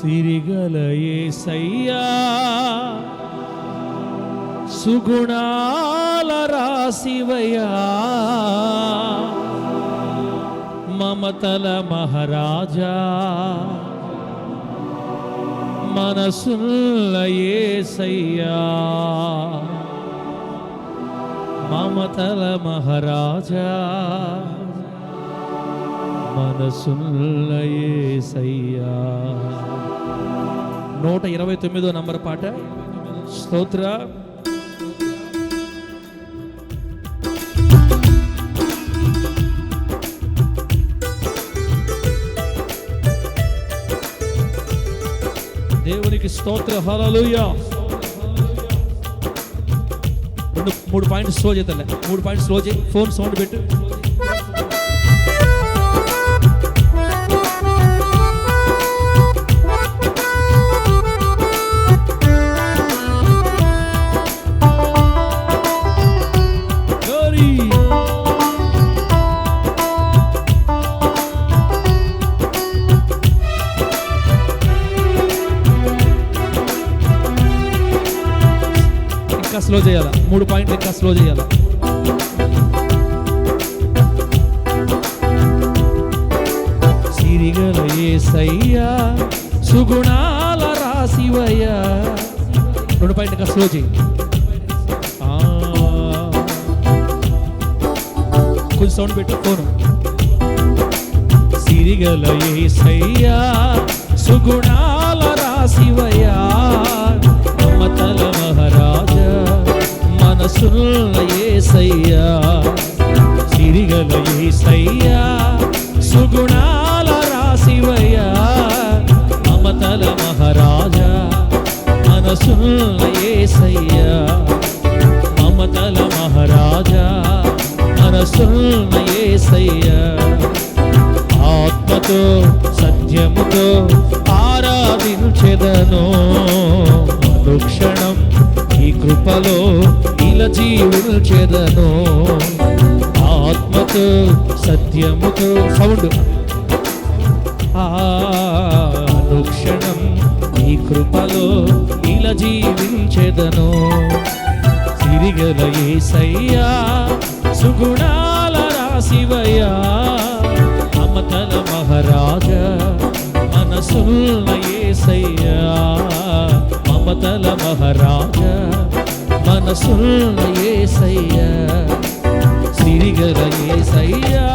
సిరిగలయే సయ్యా. సుగుణాల రాశివయ్యా. మమతల మహారాజా. మనసుల్లయే సయ్యా. మమతల మహారాజా. మనసుల్లయే సయ్యా. నూట ఇరవై తొమ్మిదో నంబర్ పాట. స్తోత్ర. దేవునికి స్తోత్ర. హలలుయా రెండు మూడు పాయింట్స్ స్లో చేద్దాం మూడు పాయింట్స్ స్లో చేయి. ఫోన్ సౌండ్ పెట్టు. స్లో చేయాలా? మూడు పాయింట్లు ఇంకా స్లో చేయాలా? సిరిగల ఏసయ్యా సుగుణాల రాశివయ్యా. రెండు పాయింట్ ఇంకా స్లో చేయి. కొంచెం సౌండ్ పెట్టు ఫోను. సిరిగల ఏసయ్యా సుగుణాల రాశివయ్యా. మమతల మనసున్న ఏసయ్యా సిరిగల ఏసయ్యా సుగుణాల రాశివయ్యా మమతల మహారాజా మనసున్న ఏసయ్యా మమతల మహారాజా మనసున్న ఏసయ్యా. ఆత్మతో సత్యముతో ఆరాధించెదను. అనుక్షణం ఈ కృపలో ఇలా జీవించెదను ఆత్మతో సత్యముతో సౌండ్. అనుక్షణం నీ కృపలో ఇలా జీవించెదను. సిరిగల ఏసయ్యా సుగుణాల రాశివయ్యా. అమతల మహారాజా మనసున్న ఏసయ్యా. మమతల మహారాజా మనసున్న ఏసయ్యా సిరిగల ఏసయ్యా.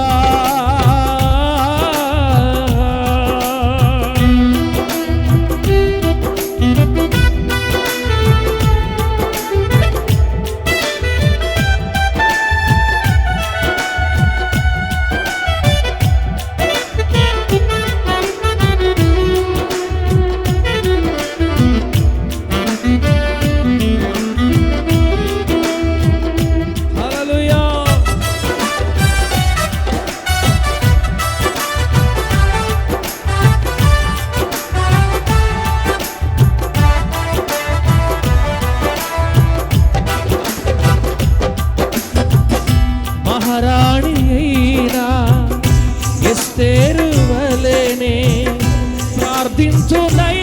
dentro da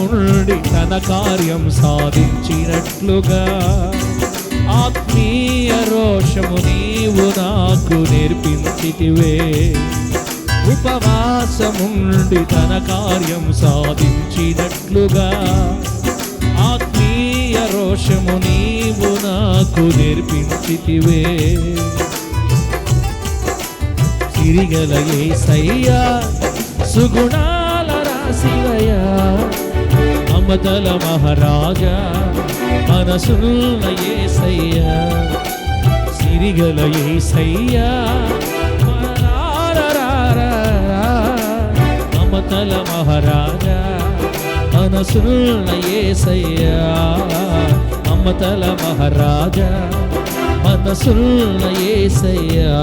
ఉండి తన కార్యం సాధించినట్లుగా. ఆత్మీయ రోషము నీవు నాకు నేర్పించితివే. ఉపవాసముండి తన కార్యం సాధించినట్లుగా. ఆత్మీయ రోషము నీవు నాకు నేర్పించితివే. తివేరిగలయే సయ్యా సుగుణాల రాశివయ్యా. మమతల మహారాజా మనసున్న ఏసయ్యా సిరిగల ఏసయ్యా మమతల మహారాజా మనసున్న ఏసయ్యా మమతల మహారాజా మనసున్న ఏసయ్యా.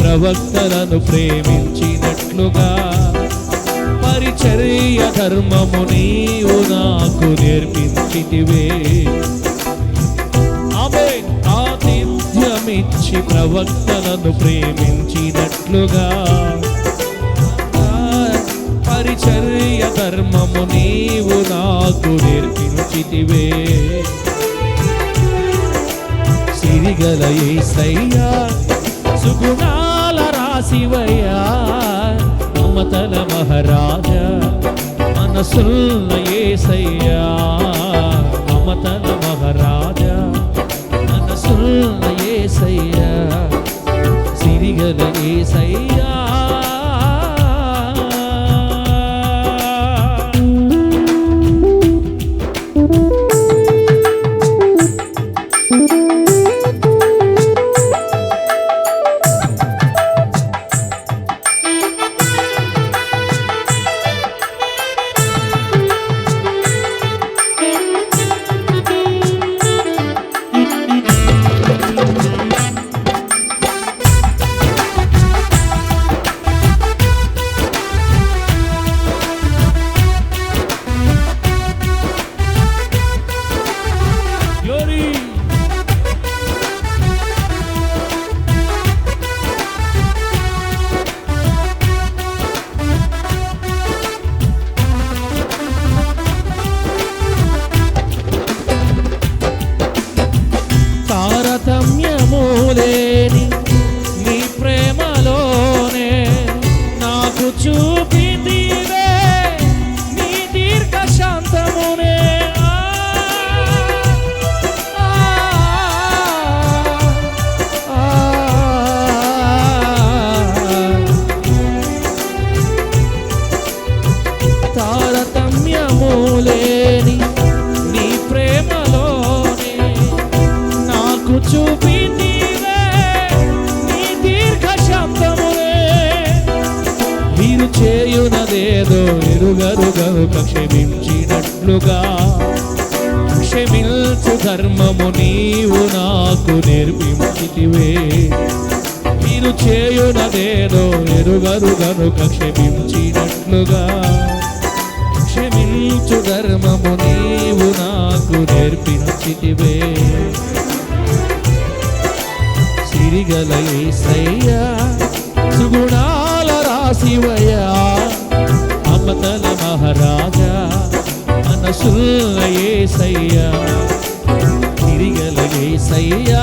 ప్రవక్తలను ప్రేమించినట్లుగా పరిచర్య ధర్మము నీవు నాకు నేర్పించితివే. అవే ఆతిథ్యమిచ్చి ప్రవక్తలను ప్రేమించినట్లుగా పరిచర్య ధర్మము నీవు నాకు నేర్పించితివే. సిరిగల ఏ సయ్యా సుగుణా శివయ్యా మమతల మహారాజా మనసున్న ఏసయ్యా మమతల మహారాజా మనసున్న ఏసయ్యా సిరిగల ఏసయ్యా. నిల్చు ధర్మము నీవు నాకు నేర్పించితివే. మీరు చేయునదేదో ఎరుగరు గనుక క్షమించినట్లుగా. క్షమించు ధర్మము నీవు నాకు నేర్పించితివే. సిరిగల ఏసయ్యా సుగుణాల రాశివయ్యా అమతల మహారాజా మనసుల్ల ఏసయ్యా సిరిగల ఏసయ్యా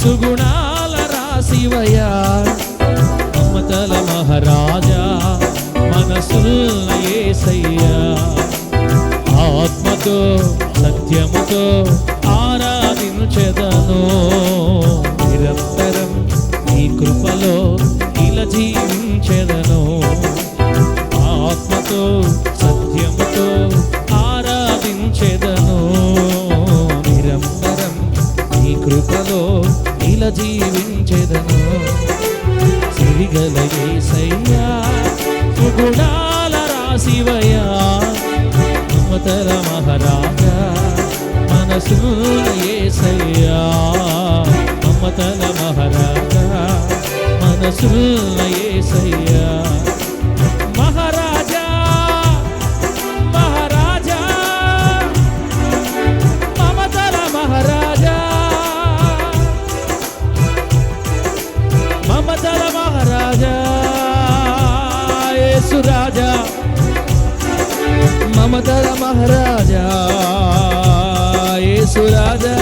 సుగుణాల రాశివయ్యా అమ్మతల మహారాజా మనసుల్ల ఏసయ్యా. ఆత్మతో సత్యముతో ఆరాధించెదను నిరంతరం నీ కృపలో ఇలా జీవించెదను ఆత్మతో జీవించెదను. సిరిగల ఏసయ్యా సుగుణాల రాశివయ్యా మమతల మహారాజా మనసున్న యేసయ్యా మమతల మహారాజా మనసున్న ఏసయ్యా. యేసు రాజా మమతల మహారాజా యేసు రాజా.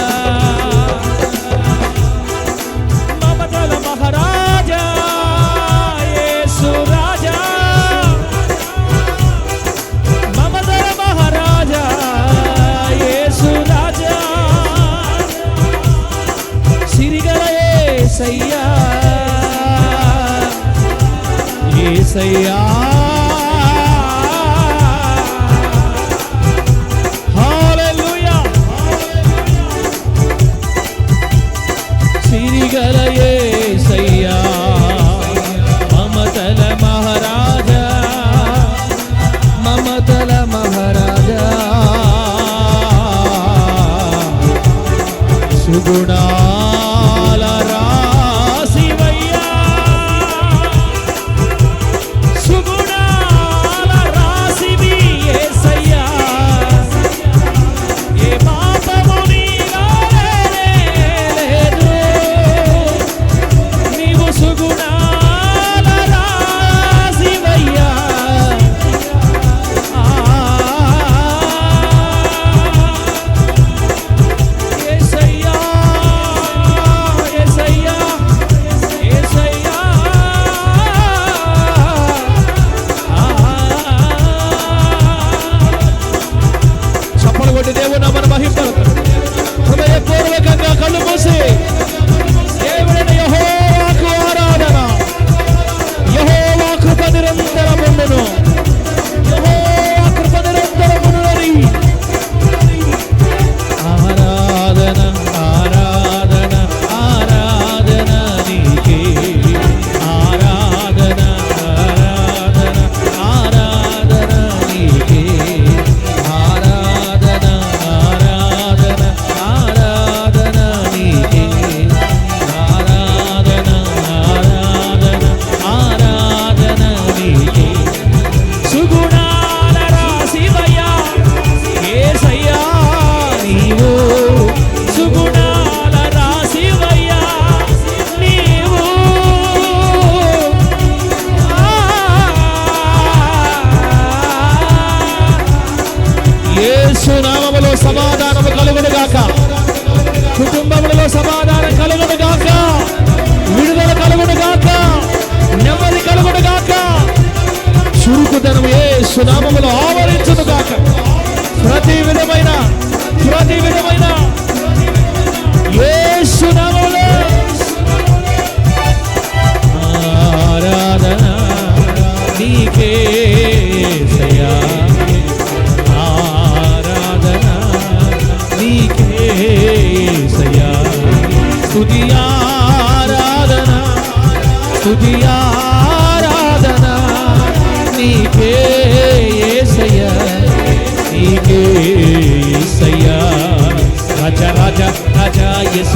సుగుణా సునామములు ఆవరించును కాక ప్రతి విధమైన ప్రతి విధమైన ఏ నామములో ఆరాధన నీకే యేసయ్యా. ఆరాధన నీకే సయా స్తుతి ఆరాధన స్తుతి ఆరాధన నీకే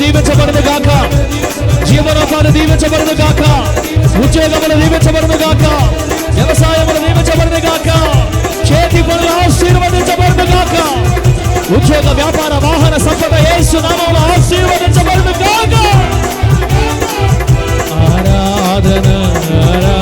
దీవించబడదు గాక. జీవనోపాధి దీవించబడదు గాక. ఉద్యోగములు దీవించబడదు గాక. వ్యవసాయములు దీవించబడదు గాక. చేతి పనులు ఆశీర్వదించబడదు గాక. ఉద్యోగ వ్యాపార వాహన సంపద ఏసు నామములో ఆశీర్వదించబడదు గాక. ఆరాధన ఆరాధన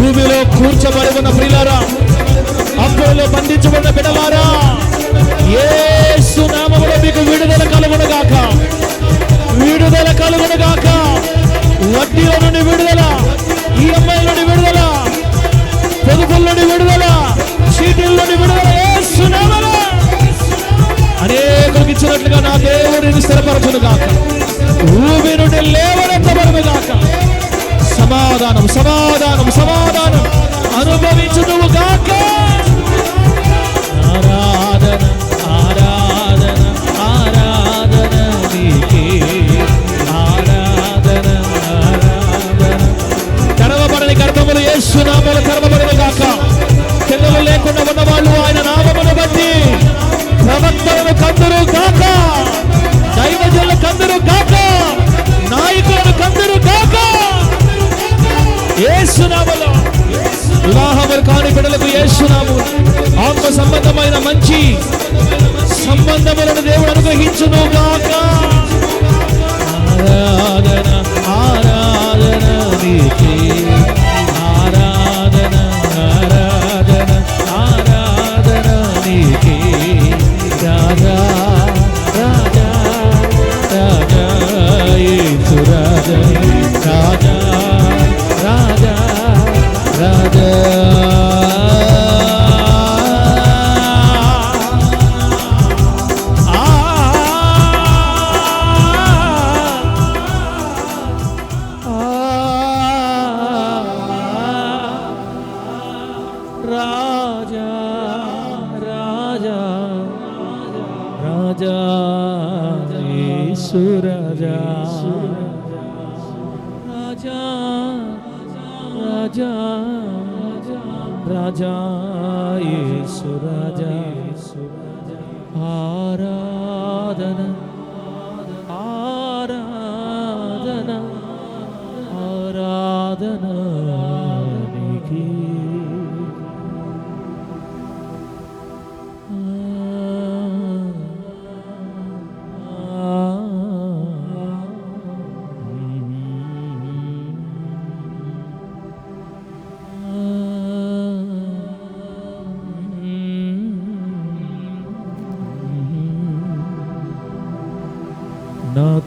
భూమిలో కూర్చబడి ఉన్న ప్రిలారా అప్పులలో బంధించబడిన బిడలారా ఏసు నామములో మీకు విడుదల కలుగునగాక. విడుదల కలుగునగాక. వడ్డీల నుండి విడుదల ఈఎంఐ నుండి విడుదల పొదుపుల నుండి విడుదల చీటీల నుండి విడుదల. ఏసు నామలో అనేకులకు ఇచ్చినట్లుగా నా దేవుడిని స్థిరపరచును గాక భూమి నుండి లేవనెత్తబడును గాక సమాధానం సమాధానం సమాధానం. అనుభవించు నువ్వు గాక ఆరాధన యేసు రాజా రాజా రాజా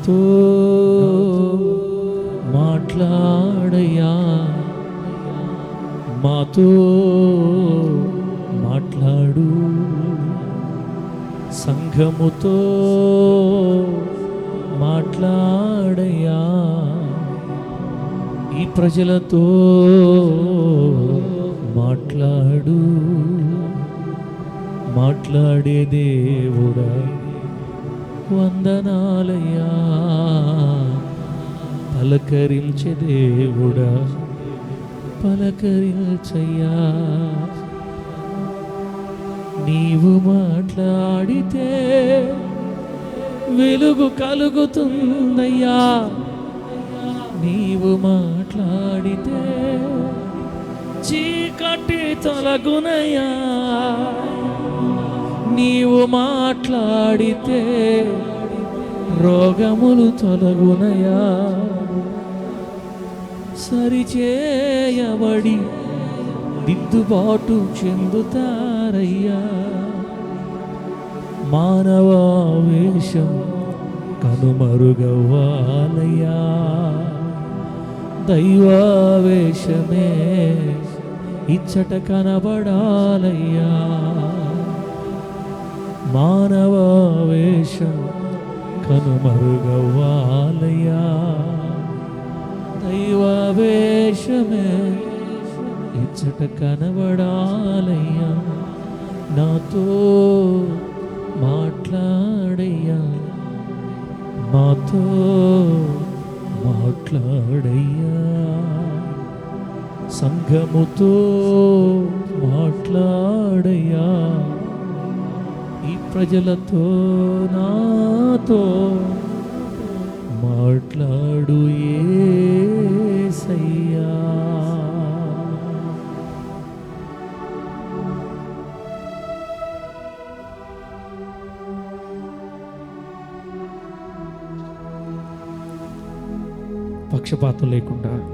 నాతో మాట్లాడయా. మాతో మాట్లాడు. సంఘముతో మాట్లాడయ్యా ఈ ప్రజలతో మాట్లాడు. మాట్లాడే దేవుడా. వందనాలయ్యా. పలకరించే దేవుడా పలకరించయ్యా. నీవు మాట్లాడితే వెలుగు కలుగుతుందయ్యా. నీవు మాట్లాడితే చీకటి తొలగునయ్యా. నీవు మాట్లాడితే రోగములు తొలగునయా? సరిచేయబడి దిద్దుబాటు చెందుతారయ్యా. మానవావేశం కనుమరుగవ్వాలయ్యా. దైవావేశమే ఇచ్చట కనబడాలయ్యా. మానవావేశం కనుమరుగవ్వాలయ్యా. దైవావేశమే ఇచ్చట కనబడాలయ్యా. నాతో మాట్లాడయ్యా. మాతో మాట్లాడయ్యా. సంఘముతో మాట్లాడయ్యా. ప్రజలతో నాతో మాట్లాడు ఏసయ్యా. పక్షపాతం లేకుండా